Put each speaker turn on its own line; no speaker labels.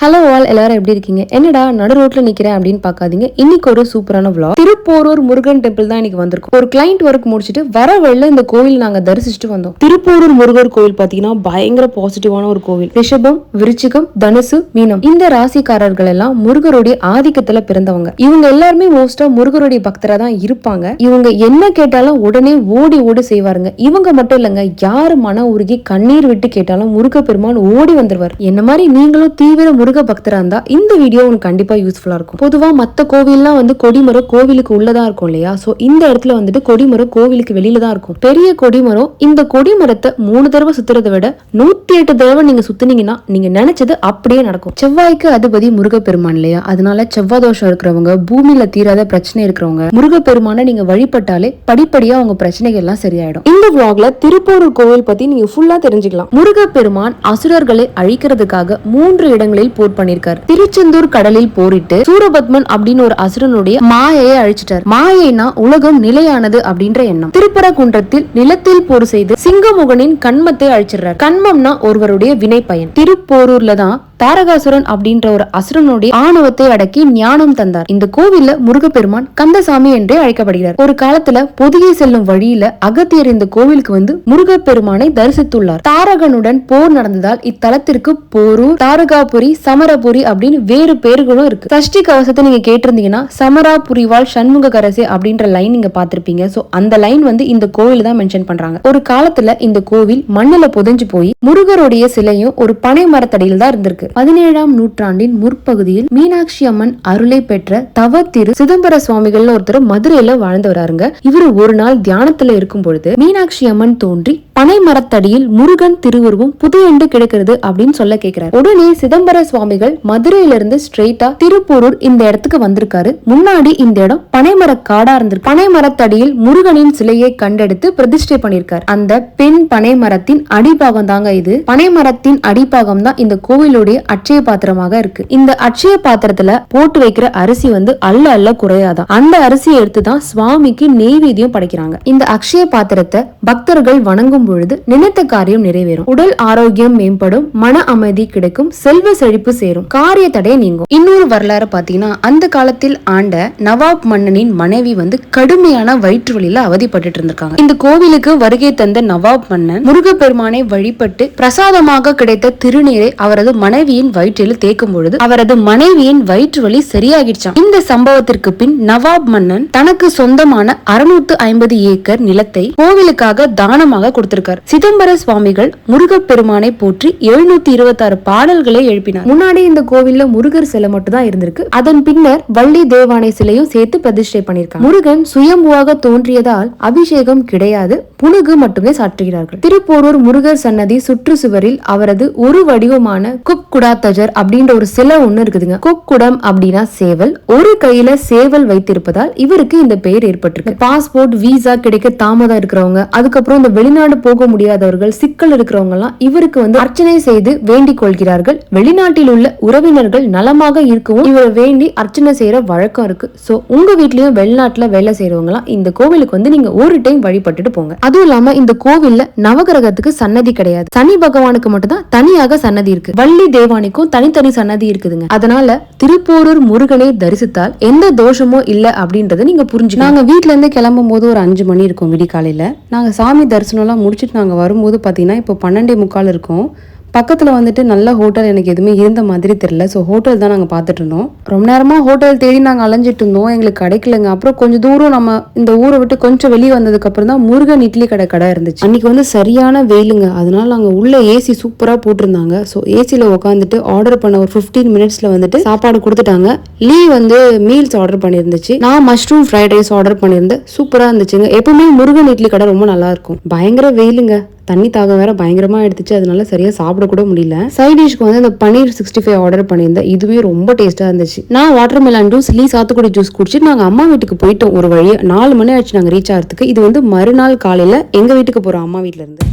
Hello all எல்லாரும் எப்படி இருக்கீங்க? என்னடா நடு ரோட்ல நிக்கிறேன் அப்படின்னு பார்க்காதீங்க. இன்னைக்கு ஒரு சூப்பரான விளாக் திருப்போரூர் முருகன் டெம்பிள் தான் இன்னைக்கு வந்திருக்கும். ஒரு கிளைண்ட் ஒர்க் முடிச்சுட்டு வர வழியில இந்த கோவில் நாங்க தரிசிச்சுட்டு வந்தோம். திருப்போரூர் முருகர் கோவில் பாத்தீங்கன்னா பயங்கர பாசிட்டிவான ஒரு கோவில். ரிஷபம் விருச்சிகம் தனுசு மீனம். இந்த ராசிக்காரர்கள் எல்லாம் முருகருடைய ஆதிக்கத்துல பிறந்தவங்க. இவங்க எல்லாருமே மோஸ்டா முருகருடைய பக்தரா தான் இருப்பாங்க. இவங்க என்ன கேட்டாலும் உடனே ஓடி ஓடி செய்வாருங்க. இவங்க மட்டும் இல்லைங்க யாரு மன உருகி கண்ணீர் விட்டு கேட்டாலும் முருக பெருமான் ஓடி வந்துருவார். என்ன மாதிரி நீங்களும் தீவிர முருக பக்தரா இருந்தா இந்த வீடியோ உனக்கு கண்டிப்பா யூஸ்ஃபுல்லா இருக்கும். பொதுவா மத்த கோவில்லாம் வந்து கொடிமரம் கோவிலுக்கு உள்ளதா இருக்கும் இல்லையா? சோ இந்த இடத்துல வந்துட்டு கொடிமரம் கோவிலுக்கு வெளியில தான் இருக்கும். பெரிய கொடிமரம் இந்த கொடிமரத்தை மூணு தடவை சுத்துறதை விட நூத்தி எட்டு தடவை நீங்க சுத்தினீங்கன்னா நீங்க நினைச்சது அப்படியே நடக்கும். செவ்வாய்க்கு அதிபதி முருகப்பெருமான் இல்லையா? அதனால செவ்வாய் தோஷம் இருக்கிறவங்க பூமியில தீராத பிரச்சனை இருக்கிறவங்க முருகப்பெருமானை நீங்க வழிபட்டாலே படிப்படியா உங்க பிரச்சனைகள் எல்லாம் சரியாயிடும். இந்த விளாக்ல திருப்பூரூர் கோவில் பத்தி நீங்க ஃபுல்லா தெரிஞ்சுக்கலாம். முருகப்பெருமான் அசுரர்களை அழிக்கிறதுக்காக மூன்று இடங்களில் போர் பண்ணிருக்காரு. திருச்செந்தூர் கடலில் போரிட்டு சூரபத்மன் அப்படின்னு ஒரு அசுரனுடைய மாயையை அழிச்சிட்டார். மாயைனா உலகம் நிலையானது அப்படின்ற எண்ணம். திருப்பரங்குன்றத்தில் நிலத்தில் போர் செய்து சிங்கமுகனின் கண்மத்தை அழிச்சிடுறார். கண்மம்னா ஒருவருடைய வினை பயன் திருப்போரூர்ல தான் தாரகாசுரன் அப்படின்ற ஒரு அசுரனுடைய ஆணவத்தை அடக்கி ஞானம் தந்தார். இந்த கோவில்ல முருகப்பெருமான் கந்தசாமி என்றே அழைக்கப்படுகிறார். ஒரு காலத்துல பொதியை செல்லும் வழியில அகத்தியர் இந்த கோவிலுக்கு வந்து முருகப்பெருமானை தரிசித்துள்ளார். தாரகனுடன் போர் நடந்ததால் இத்தலத்திற்கு போரூர் தாரகாபுரி சமரபுரி அப்படின்னு வேறு பேர்களும் இருக்கு. சஷ்டி கவசத்தை நீங்கள் கேட்டிருந்தீங்கன்னா சமராபுரிவாள் சண்முக கரசே அப்படின்ற லைன் நீங்க பார்த்திருப்பீங்க. ஸோ அந்த லைன் வந்து இந்த கோவில் தான் மென்ஷன் பண்றாங்க. ஒரு காலத்துல இந்த கோவில் மண்ணுல புதைஞ்சு போய் முருகருடைய சிலையும் ஒரு பனை மரத்தடியில் தான் இருந்திருக்கு. பதினேழாம் நூற்றாண்டின் முற்பகுதியில் மீனாட்சி அம்மன் அருளை பெற்ற தவ திரு சிதம்பர சுவாமிகள்னு ஒருத்தர் மதுரையில வாழ்ந்து வராருங்க இவரு ஒரு நாள் தியானத்துல இருக்கும் பொழுது மீனாட்சி அம்மன் தோன்றி பனை மரத்தடியில் முருகன் திருவுருவம் புதையண்டு கிடைக்கிறது அப்படின்னு சொல்ல கேக்குறாரு. உடனே சிதம்பர சுவாமிகள் மதுரையில இருந்து ஸ்ட்ரெயிட்டா திருப்பூரூர் இந்த இடத்துக்கு வந்திருக்காரு. முன்னாடி இந்த இடம் பனைமர காடா இருந்திருக்கு. பனை மரத்தடியில் முருகனின் சிலையை கண்டெடுத்து பிரதிஷ்டை பண்ணிருக்கார் அந்த பெண் பனை மரத்தின் அடிபாகம் தாங்க இது. பனை மரத்தின் அடிபாகம் தான் இந்த கோவிலுடைய அட்சய பாத்திரமாக இருக்கு. இந்த அட்சய பாத்திரத்துல போட்டு வைக்கிற அரிசி வந்து அல்ல அல்ல குறையாதான் அந்த அரிசியை எடுத்து தான் சுவாமிக்கு நெய்வேதியம் படைக்கிறாங்க. இந்த அக்ஷய பாத்திரத்தை பக்தர்கள் வணங்கும் பொழுது நினைத்த காரியம் நிறைவேறும். உடல் ஆரோக்கியம் மேம்படும் மன அமைதி கிடைக்கும் செல்வ செழிப்பு சேரும். காரிய தடை நீங்கும். இன்னொரு வரலாறு பாத்தீங்கன்னா அந்த காலத்தில் ஆண்ட நவாப் மன்னனின் மனைவி வந்து கடுமையான வயிற்று வழியில அவதிப்பட்டு இருந்திருக்காங்க. இந்த கோவிலுக்கு வருகை தந்த நவாப் மன்னன் முருகப்பெருமானை வழிபட்டு பிரசாதமாக கிடைத்த திருநீரை அவரது மனைவியின் வயிற்றில் தேக்கும் பொழுது அவரது மனைவியின் வயிற்று வலி சரியாகிடுச்சான் இந்த சம்பவத்திற்கு பின் நவாப் மன்னன் தனக்கு சொந்தமான அறுநூத்து ஐம்பது ஏக்கர் நிலத்தை கோவிலுக்காக தானமாக கொடுத்திருக்காரு சிதம்பர சுவாமிகள் முருகப்பெருமானை போற்றி எழுநூத்தி இருபத்தி ஆறு பாடல்களை எழுப்பினார். முன்னாடி இந்த கோவில்ல முருகர் சிலை மட்டும் தான் இருந்திருக்கு. அதன் பின்னர் வள்ளி தேவானை சிலையும் சேர்த்து பிரதிஷ்டை பண்ணிருக்காங்க முருகன் சுயம்புவாக தோன்றியதால் அபிஷேகம் கிடையாது. புனுகு மட்டுமே சாற்றுகிறார்கள். திருப்போரூர் முருகர் சன்னதி சுற்று சுவரில் அவரது ஒரு வடிவமான குக் குடாத்தஜர் அப்படின்ற ஒரு சிலை ஒண்ணு இருக்குதுங்க. குக் குடம் அப்படின்னா சேவல். ஒரு கையில சேவல் வைத்திருப்பதால் இவருக்கு இந்த பெயர் ஏற்பட்டிருக்கு. பாஸ்போர்ட் விசா கிடைக்க தாமதம் இருக்கிறவங்க அதுக்கப்புறம் இந்த வெளிநாடு போக முடியாதவர்கள் சிக்கல் இருக்கிறவங்க எல்லாம் இவருக்கு வந்து அர்ச்சனை செய்து வேண்டிக் கொள்கிறார்கள். வெளிநாட்டில் உள்ள உறவினர்கள் நலமாக இருக்கவும் இவரை வேண்டி அர்ச்சனை செய்யற வழக்கம் இருக்கு. சோ உங்க வீட்லயும் வெளிநாட்டுல வேலை செய்யறவங்க எல்லாம் இந்த கோவிலுக்கு வந்து நீங்க ஒரு டைம் வழிபட்டுட்டு போங்க. அதுவும் இல்லாம இந்த கோவில்ல நவகிரகத்துக்கு சன்னதி கிடையாது. சனி பகவானுக்கு மட்டும்தான் தனியாக சன்னதி இருக்கு. வள்ளி தேவானிக்கும் தனித்தனி சன்னதி இருக்குதுங்க. அதனால திருப்போரூர் முருகனை தரிசித்தால் எந்த தோஷமும் இல்ல அப்படின்றத நீங்க புரிஞ்சு நாங்க வீட்டுல இருந்து கிளம்பும் போது ஒரு அஞ்சு மணி இருக்கும் விடிகாலையில. நாங்க சாமி தரிசனம்லாம் முடிச்சிட்டு நாங்க வரும்போது பாத்தீங்கன்னா இப்போ பன்னெண்டே முக்கால் இருக்கும். பக்கத்தில் வந்துட்டு நல்ல ஹோட்டல் எனக்கு எதுவுமே இருந்த மாதிரி தெரில ஸோ ஹோட்டல் தான் நாங்கள் பார்த்துட்டு இருந்தோம். ரொம்ப நேரமாக ஹோட்டல் தேடி நாங்கள் அலைஞ்சிட்டு இருந்தோம். எங்களுக்கு கிடைக்கலங்க. அப்புறம் கொஞ்சம் தூரம் நம்ம இந்த ஊரை விட்டு கொஞ்சம் வெளியே வந்ததுக்கப்புறம் தான் முருகன் இட்லி கடை கடை இருந்துச்சு. அன்றைக்கி வந்து சரியான வெயிலுங்க. அதனால நாங்கள் உள்ள ஏசி சூப்பராக போட்டிருந்தாங்க. ஸோ ஏசியில் உட்காந்துட்டு ஆர்டர் பண்ண ஒரு ஃபிஃப்டீன் மினிட்ஸில் வந்துட்டு சாப்பாடு கொடுத்துட்டாங்க. லீ வந்து மீல்ஸ் ஆர்டர் பண்ணியிருந்துச்சு நான் மஷ்ரூம் ஃப்ரைட் ரைஸ் ஆர்டர் பண்ணியிருந்தேன் சூப்பராக இருந்துச்சுங்க. எப்பவுமே முருகன் இட்லி கடை ரொம்ப நல்லா இருக்கும். பயங்கர வெயிலுங்க. தண்ணி தாகம் வேற பயங்கரமாக எடுத்துச்சு. அதனால சரியாக சாப்பிட கூட முடியல. சைட் டிஷ்க்கு வந்து இந்த பன்னீர் சிக்ஸ்டி ஃபைவ் ஆர்டர் பண்ணியிருந்தேன். இதுவே ரொம்ப டேஸ்டா இருந்துச்சு. நான் வாட்டர் மெலான் ஜூஸ் லீ சாத்துக்குடி ஜூஸ் குடிச்சிட்டு நாங்க அம்மா வீட்டுக்கு போயிட்டோம் ஒரு வழியா. நாலு மணி ஆச்சு நாங்க ரீச் ஆகிறதுக்கு இது வந்து மறுநாள் காலையில எங்க வீட்டுக்கு போறோம் அம்மா வீட்ல இருந்து.